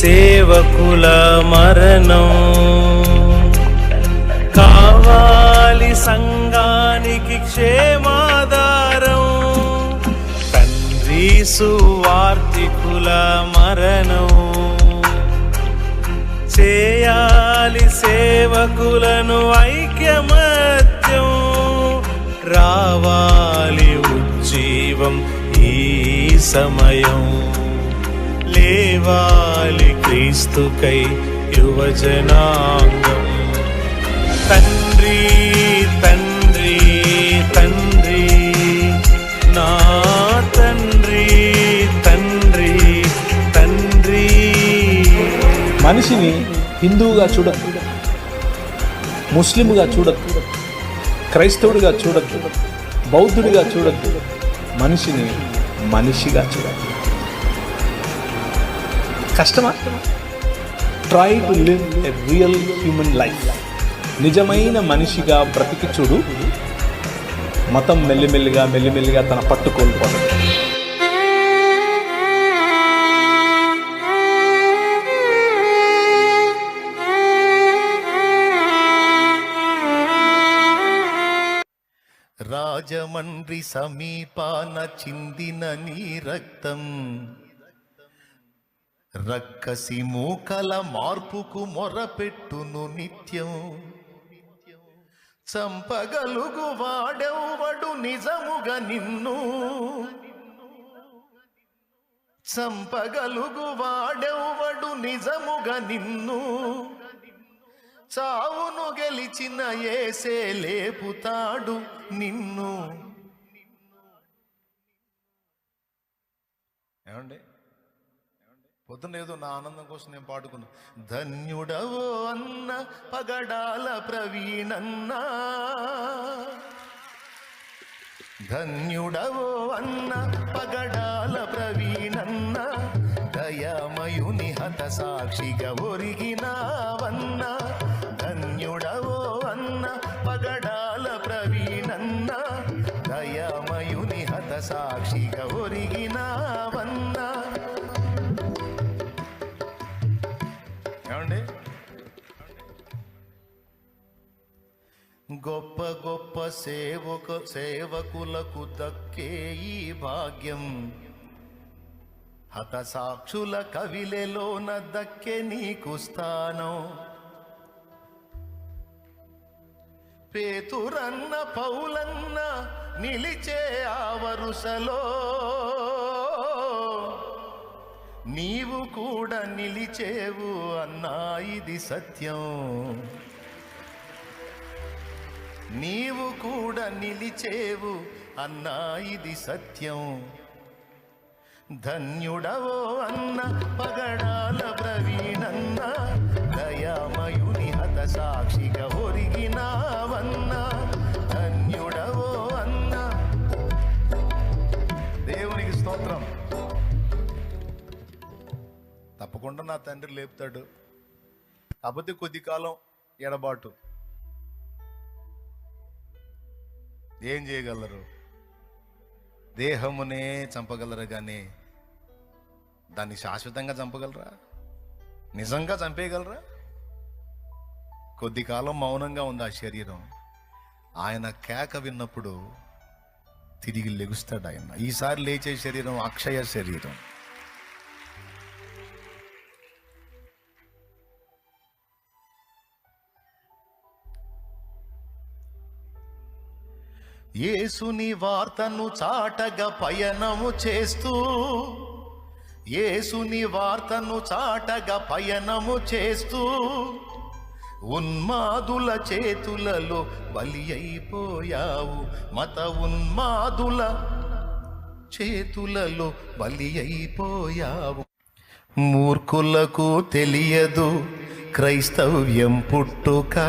సేవకుల మరణం. కావాలి సంఘానికి క్షేమాధారం. తండ్రి సువార్తికుల మరణం. చేయాలి సేవకులను ఐక్యమత్యం. రావాలి ఉజ్జీవం ఈ సమయం. లేవాలి క్రీస్తుకై యువజనాంగం. తండ్రి తండ్రి తండ్రి నా తండ్రి తండ్రి తండ్రి. మనిషిని హిందువుగా చూడద్దు ముస్లింగా చూడద్దు క్రైస్తవుడిగా చూడద్దు బౌద్ధుడిగా చూడద్దు మనిషిని మనిషిగా చూడద్దు కష్టమా? Try to live a real human life నిజమైన మనిషిగా బ్రతికి చూడు. మతం మెల్లిమెల్లిగా మెల్లిమెల్లిగా తన పట్టు కోల్పోతుంది రాజమండ్రి సమీపాన చిందిన నీ రక్తం. రక్కసి మూకల మార్పుకు మొరపెట్టును నిత్యం. చంపగలుగు వాడెవ్వడు నిజముగా నిన్ను. చంపగలుగు వాడెవ్వడు నిజముగా నిన్ను. చావును గెలిచిన ఏసే లేపుతాడు నిన్ను. ఏమండి? పొద్దున ఏదో నా ఆనందం కోసం నేను పాడుకున్నా. ధన్యుడవో అన్న పగడాల ప్రవీణన్నా. ధన్యుడవో అన్న పగడాల ప్రవీణన్న. దయామయుని హత సాక్షిగా ఒరిగినావన్న. ధన్యుడవో అన్న పగడాల ప్రవీణన్న. దయామయుని హత సాక్షిగా ఒరిగినా గొప్ప గొప్ప సేవక సేవకులకు దక్కే ఈ భాగ్యం. హతసాక్షుల కవిలెలోన దక్కే నీకు స్థానం. పేతురన్న పౌలన్న నిలిచే ఆ వరుసలో నీవు కూడా నిలిచేవు అన్నా ఇది సత్యం. నీవు కూడా నిలిచేవు అన్నా ఇది సత్యం. ధన్యుడవో అన్న పగడాల ప్రవీణన్న దయామయుని హత సాక్షిగా ఒరిగినావన్న. ధన్యుడవో అన్న. దేవునికి స్తోత్రం. తప్పకుండా నా తండ్రి లేపుతాడు. కాకపోతే కొద్ది కాలం ఎడబాటు. ఏం చేయగలరు? దేహమునే చంపగలరు కానీ దాన్ని శాశ్వతంగా చంపగలరా? నిజంగా చంపేయగలరా? కొద్ది కాలం మౌనంగా ఉంది ఆ శరీరం. ఆయన కేక విన్నప్పుడు తిరిగి లెగుస్తాడు ఆయన. ఈసారి లేచే శరీరం అక్షయ శరీరం. యేసుని వార్తను చాటగా పయనము చేస్తూ యేసుని వార్తను చాటగా పయనము చేస్తూ ఉన్మాదుల చేతులలో బలి అయిపోయావు. మత ఉన్మాదుల చేతులలో బలి అయిపోయావు. మూర్ఖులకు తెలియదు క్రైస్తవ్యం పుట్టుకా.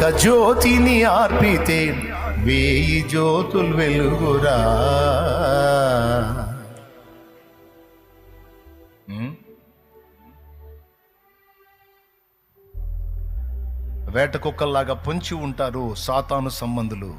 ఒక జ్యోతిని ఆర్పితే వేయి జ్యోతులు వెలుగురా. వేట కుక్కల్లాగా పొంచి ఉంటారు సాతాను సంబంధులు.